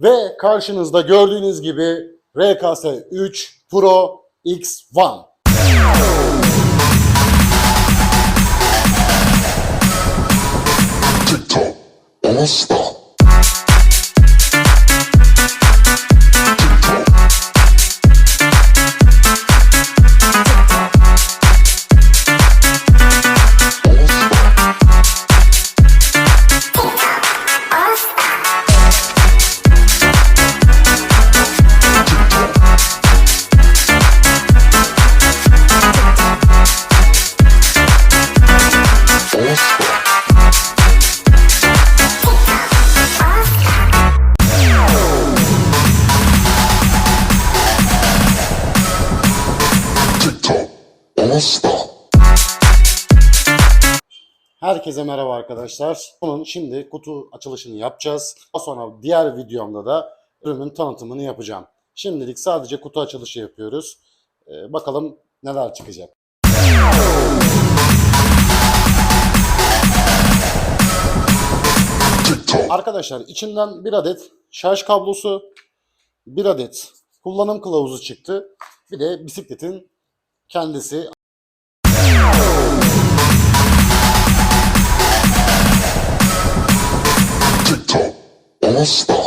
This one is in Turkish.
Ve karşınızda gördüğünüz gibi RKS 3 Pro X1. TikTok. Herkese merhaba arkadaşlar. Bunun şimdi kutu açılışını yapacağız. Daha sonra diğer videomda da ürünün tanıtımını yapacağım. Şimdilik sadece kutu açılışı yapıyoruz. Ee, bakalım neler çıkacak. Arkadaşlar içinden bir adet şarj kablosu, bir adet kullanım kılavuzu çıktı. Bir de bisikletin kendisi. Stop.